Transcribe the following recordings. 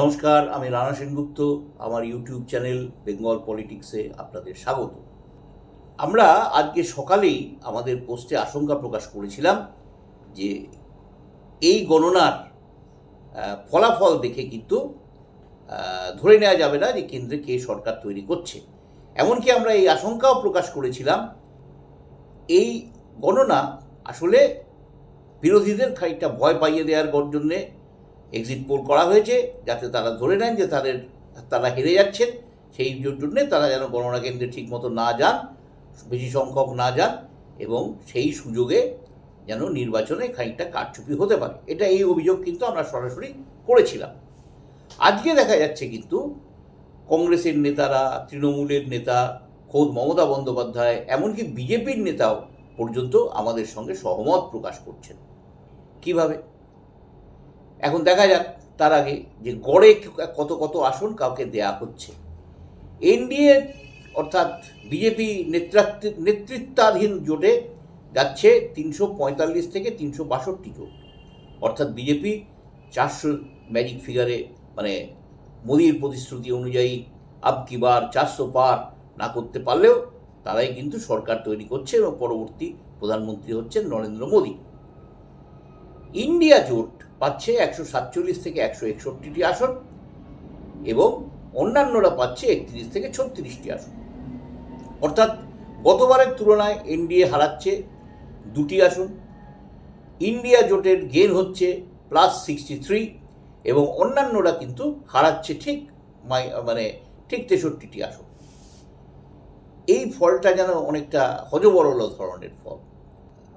নমস্কার, আমি রানা সেনগুপ্ত। আমার ইউটিউব চ্যানেল বেঙ্গল পলিটিক্সে আপনাদের স্বাগত। আমরা আজকে সকালেই আমাদের পোস্টে আশঙ্কা প্রকাশ করেছিলাম যে এই গণনার ফলাফল দেখে কিন্তু ধরে নেওয়া যাবে না যে কেন্দ্রে কে সরকার তৈরি করছে। এমনকি আমরা এই আশঙ্কাও প্রকাশ করেছিলাম, এই গণনা আসলে বিরোধীদের খানিকটা ভয় পাইয়ে দেওয়ার জন্যে এক্সিট পোল করা হয়েছে যাতে তারা ধরে নেন যে তাদের, তারা হেরে যাচ্ছেন। সেই জন্যে তারা যেন গণনা কেন্দ্রে ঠিক মতো না যান, বেশি সংখ্যক না যান এবং সেই সুযোগে যেন নির্বাচনে খানিকটা কারচুপি হতে পারে। এটা এই অভিযোগ কিন্তু আমরা সরাসরি করেছিলাম। আজকে দেখা যাচ্ছে কিন্তু কংগ্রেসের নেতারা, তৃণমূলের নেতা, খোদ মমতা বন্দ্যোপাধ্যায়, এমনকি বিজেপির নেতাও পর্যন্ত আমাদের সঙ্গে সহমত প্রকাশ করছেন। কীভাবে? এখন দেখা যাক তার আগে যে গড়ে কত কত আসন কাউকে দেয়া হচ্ছে। এনডিএ অর্থাৎ বিজেপি নেতৃত্ব নেতৃত্বাধীন জোটে যাচ্ছে তিনশো পঁয়তাল্লিশ থেকে তিনশো বাষট্টি জোট। অর্থাৎ বিজেপি চারশো ম্যাজিক ফিগারে মানে মোদির প্রতিশ্রুতি অনুযায়ী আব কি বার চারশো পার না করতে পারলেও তারাই কিন্তু সরকার তৈরি করছে এবং পরবর্তী প্রধানমন্ত্রী হচ্ছেন নরেন্দ্র মোদী। ইন্ডিয়া জোট পাচ্ছে একশো সাতচল্লিশ থেকে একশো একষট্টিটি আসন এবং অন্যান্যরা পাচ্ছে একত্রিশ থেকে ছত্রিশটি আসন। অর্থাৎ গতবারের তুলনায় এনডিএ হারাচ্ছে দুটি আসন। ইন্ডিয়া জোটের গেন হচ্ছে প্লাস সিক্সটি থ্রি এবং অন্যান্যরা কিন্তু হারাচ্ছে ঠিক মানে ঠিক তেষট্টিটি আসন। এই ফলটা যেন অনেকটা হজবরল ধরনের ফল।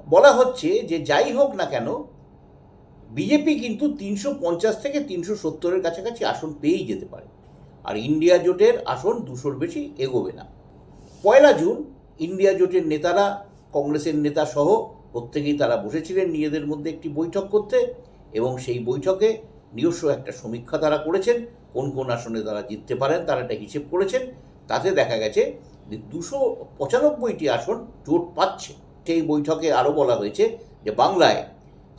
বলা হচ্ছে যে যাই হোক না কেন বিজেপি কিন্তু তিনশো পঞ্চাশ থেকে তিনশো সত্তরের কাছাকাছি আসন পেয়েই যেতে পারে। আর ইন্ডিয়া জোটের আসন দুশোর বেশি এগোবে না। পয়লা জুন ইন্ডিয়া জোটের নেতারা, কংগ্রেসের নেতা সহ প্রত্যেকেই তারা বসেছিলেন নিজেদের মধ্যে একটি বৈঠক করতে এবং সেই বৈঠকে নিজস্ব একটা সমীক্ষা তারা করেছেন, কোন কোন আসনে তারা জিততে পারেন তারা একটা হিসেব করেছেন। তাতে দেখা গেছে যে দুশো পঁচানব্বইটি আসন জোট পাচ্ছে। সেই বৈঠকে আরও বলা হয়েছে যে বাংলায়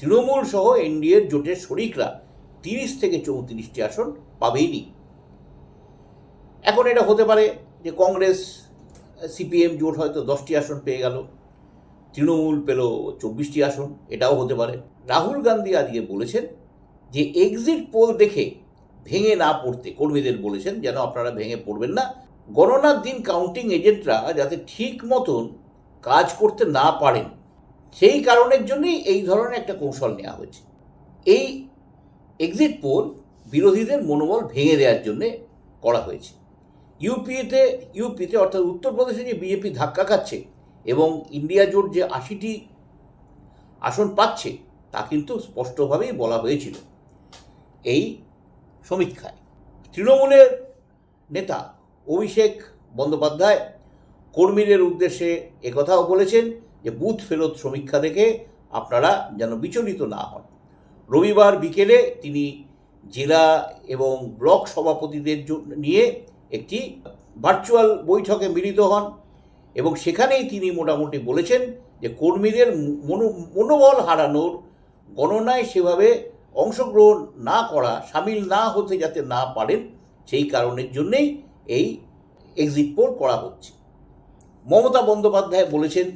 তৃণমূল সহ এনডিএর জোটের শরিকরা তিরিশ থেকে চৌত্রিশটি আসন পাবেইনি। এখন এটা হতে পারে যে কংগ্রেস, সিপিএম জোট হয়তো দশটি আসন পেয়ে গেল, তৃণমূল পেল চব্বিশটি আসন, এটাও হতে পারে। রাহুল গান্ধী আজকে বলেছেন যে এক্সিট পোল দেখে ভেঙে না পড়তে, কর্মীদের বলেছেন, যেন আপনারা ভেঙে পড়বেন না। গণনার দিন কাউন্টিং এজেন্টরা যাতে ঠিক মতন কাজ করতে না পারেন সেই কারণের জন্যই এই ধরনের একটা কৌশল নেওয়া হয়েছে। এই এক্সিট পোল বিরোধীদের মনোবল ভেঙে দেওয়ার জন্যে করা হয়েছে। ইউপিতে ইউপিতে অর্থাৎ উত্তরপ্রদেশে যে বিজেপি ধাক্কা খাচ্ছে এবং ইন্ডিয়া জোট যে আশিটি আসন পাচ্ছে, তা কিন্তু স্পষ্টভাবেই বলা হয়েছিল এই সমীক্ষায়। তৃণমূলের নেতা অভিষেক বন্দ্যোপাধ্যায় কর্মীদের উদ্দেশ্যে একথাও বলেছেন যে বুথ ফেরত সমীক্ষা দেখে আপনারা যেন বিচলিত না হন। রবিবার বিকেলে তিনি জেলা এবং ব্লক সভাপতিদের জন্য নিয়ে একটি ভার্চুয়াল বৈঠকে মিলিত হন এবং সেখানেই তিনি মোটামুটি বলেছেন যে কর্মীদের মনো, মনোবল হারানোর গণনায় সেভাবে অংশগ্রহণ না করা, সামিল না হতে যাতে না পারেন, সেই কারণের জন্যেই এই এক্সিট পোল করা হচ্ছে। মমতা বন্দ্যোপাধ্যায় বলেছেন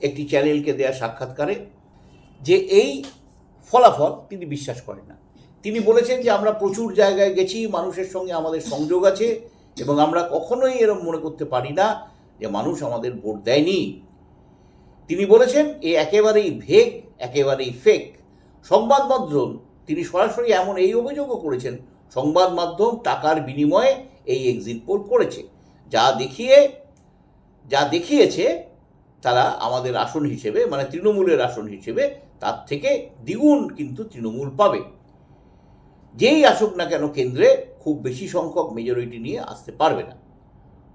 একটি চ্যানেলকে দেয়া সাক্ষাৎকারে যে এই ফলাফল তিনি বিশ্বাস করেন না। তিনি বলেছেন যে আমরা প্রচুর জায়গায় গেছি, মানুষের সঙ্গে আমাদের সংযোগ আছে এবং আমরা কখনোই এরম মনে করতে পারি না যে মানুষ আমাদের ভোট দেয়নি। তিনি বলেছেন, এ একেবারেই ভেগ, একেবারেই ফেক। সংবাদ মাধ্যম, তিনি সরাসরি এমন এই অভিযোগও করেছেন, সংবাদ মাধ্যম টাকার বিনিময়ে এই এক্সিট পোল করেছে। যা দেখিয়ে, যা দেখিয়েছে তারা আমাদের আসন হিসেবে মানে তৃণমূলের আসন হিসেবে, তার থেকে দ্বিগুণ কিন্তু তৃণমূল পাবে। যেই আসুক না কেন কেন্দ্রে খুব বেশি সংখ্যক মেজরিটি নিয়ে আসতে পারবে না।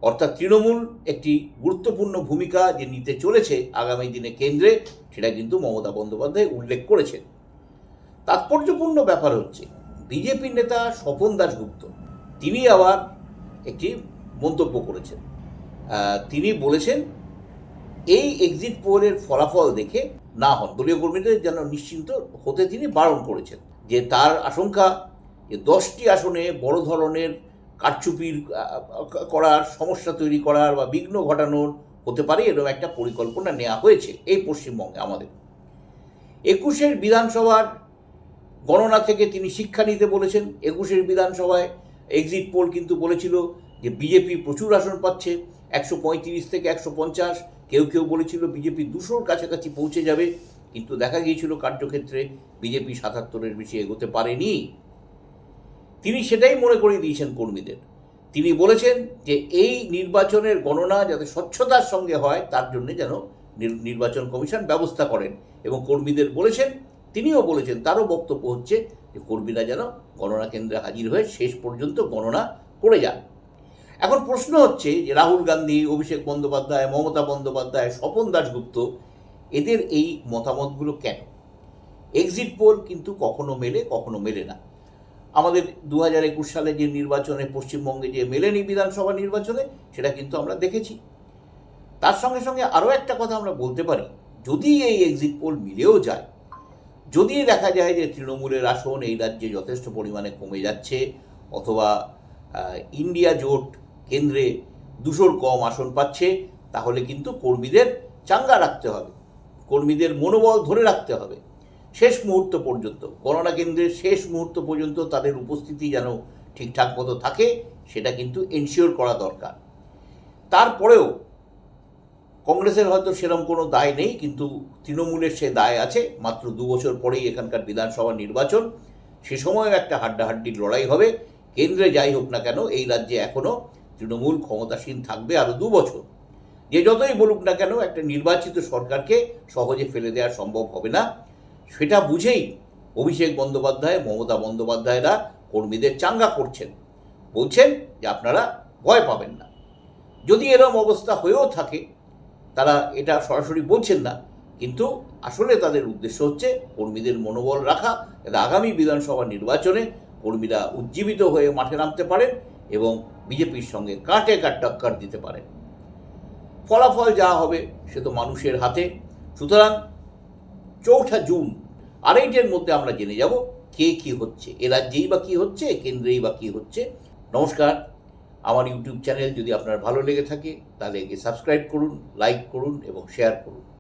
অর্থাৎ তৃণমূল একটি গুরুত্বপূর্ণ ভূমিকা যে নিতে চলেছে আগামী দিনে কেন্দ্রে, সেটা কিন্তু মমতা বন্দ্যোপাধ্যায় উল্লেখ করেছেন। তাৎপর্যপূর্ণ ব্যাপার হচ্ছে বিজেপি নেতা স্বপন দাশগুপ্ত, তিনি আবার একটি মন্তব্য করেছেন। তিনি বলেছেন এই এক্সিট পোলের ফলাফল দেখে না হন। দলীয় কর্মীদের যেন নিশ্চিন্ত হতে তিনি বারণ করেছেন যে তার আশঙ্কা যে দশটি আসনে বড় ধরনের কারচুপির করার, সমস্যা তৈরি করার বা বিঘ্ন ঘটানোর হতে পারে এরকম একটা পরিকল্পনা নেওয়া হয়েছে এই পশ্চিমবঙ্গে আমাদের। একুশের বিধানসভার গণনা থেকে তিনি শিক্ষা নিতে বলেছেন। একুশের বিধানসভায় এক্সিট পোল কিন্তু বলেছিল যে বিজেপি প্রচুর আসন পাচ্ছে, একশো পঁয়ত্রিশ থেকে একশো পঞ্চাশ কেউ কেউ বলেছিল বিজেপি দুশোর কাছাকাছি পৌঁছে যাবে, কিন্তু দেখা গিয়েছিল কার্যক্ষেত্রে বিজেপি সাতাত্তরের বেশি এগোতে পারেনি। তিনি সেটাই মনে করিয়ে দিয়েছেন কর্মীদের। তিনি বলেছেন যে এই নির্বাচনের গণনা যাতে স্বচ্ছতার সঙ্গে হয়, তার জন্য যেন নির- নির্বাচন কমিশন ব্যবস্থা করেন এবং কর্মীদের বলেছেন, তিনিও বলেছেন, তারও বক্তব্য হচ্ছে যে কর্মীরা যেন গণনা কেন্দ্রে হাজির হয়ে শেষ পর্যন্ত গণনা করে যান। এখন প্রশ্ন হচ্ছে যে রাহুল গান্ধী, অভিষেক বন্দ্যোপাধ্যায়, মমতা বন্দ্যোপাধ্যায়, স্বপন দাশগুপ্ত, এদের এই মতামতগুলো কেন? এক্সিট পোল কিন্তু কখনো মেলে কখনো মেলে না। আমাদের দু হাজার একুশ সালে যে নির্বাচনে, পশ্চিমবঙ্গে যে মেলেনি বিধানসভা নির্বাচনে, সেটা কিন্তু আমরা দেখেছি। তার সঙ্গে সঙ্গে আরও একটা কথা আমরা বলতে পারি, যদি এই এক্সিট পোল মিলেও যায়, যদি দেখা যায় যে তৃণমূলের আসন এই রাজ্যে যথেষ্ট পরিমাণে কমে যাচ্ছে, অথবা ইন্ডিয়া জোট কেন্দ্রে দুশোর কম আসন পাচ্ছে, তাহলে কিন্তু কর্মীদের চাঙ্গা রাখতে হবে, কর্মীদের মনোবল ধরে রাখতে হবে। শেষ মুহূর্ত পর্যন্ত গণনা কেন্দ্রের শেষ মুহূর্ত পর্যন্ত তাদের উপস্থিতি যেন ঠিকঠাক মতো থাকে, সেটা কিন্তু এনশিওর করা দরকার। তারপরেও কংগ্রেসের হয়তো সেরকম কোনো দায় নেই, কিন্তু তৃণমূলের সে দায় আছে, মাত্র দু বছর পরেই এখানকার বিধানসভা নির্বাচন, সে সময়ও একটা হাড্ডাহাড্ডির লড়াই হবে, কেন্দ্রে যাই হোক না কেন, এই রাজ্যে এখনও তৃণমূল ক্ষমতাসীন থাকবে আরও দু বছর। যে যতই বলুক না কেন, একটা নির্বাচিত সরকারকে সহজে ফেলে দেওয়া সম্ভব হবে না। সেটা বুঝেই অভিষেক বন্দ্যোপাধ্যায়, মমতা বন্দ্যোপাধ্যায়রা কর্মীদের চাঙ্গা করছেন। বলছেন যে আপনারা ভয় পাবেন না। যদি এরম অবস্থা হয়েও থাকে, তারা এটা সরাসরি বলছেন না। কিন্তু আসলে তাদের উদ্দেশ্য হচ্ছে কর্মীদের মনোবল রাখা। আগামী বিধানসভা নির্বাচনে কর্মীরা উজ্জীবিত হয়ে মাঠে নামতে পারেন এবং বিজেপির সঙ্গে কাটে কাট টক্কর দিতে পারেন ফলাফল যা হবে সে তো মানুষের হাতে। সুতরাং চৌঠা জুন আড়াইটের মধ্যে আমরা জেনে যাব কে কি হচ্ছে। এ রাজ্যেই বা কী হচ্ছে কেন্দ্রেই বা কী হচ্ছে। নমস্কার, আমার ইউটিউব চ্যানেল যদি আপনার ভালো লেগে থাকে, তাহলে একে সাবস্ক্রাইব করুন, লাইক করুন এবং শেয়ার করুন।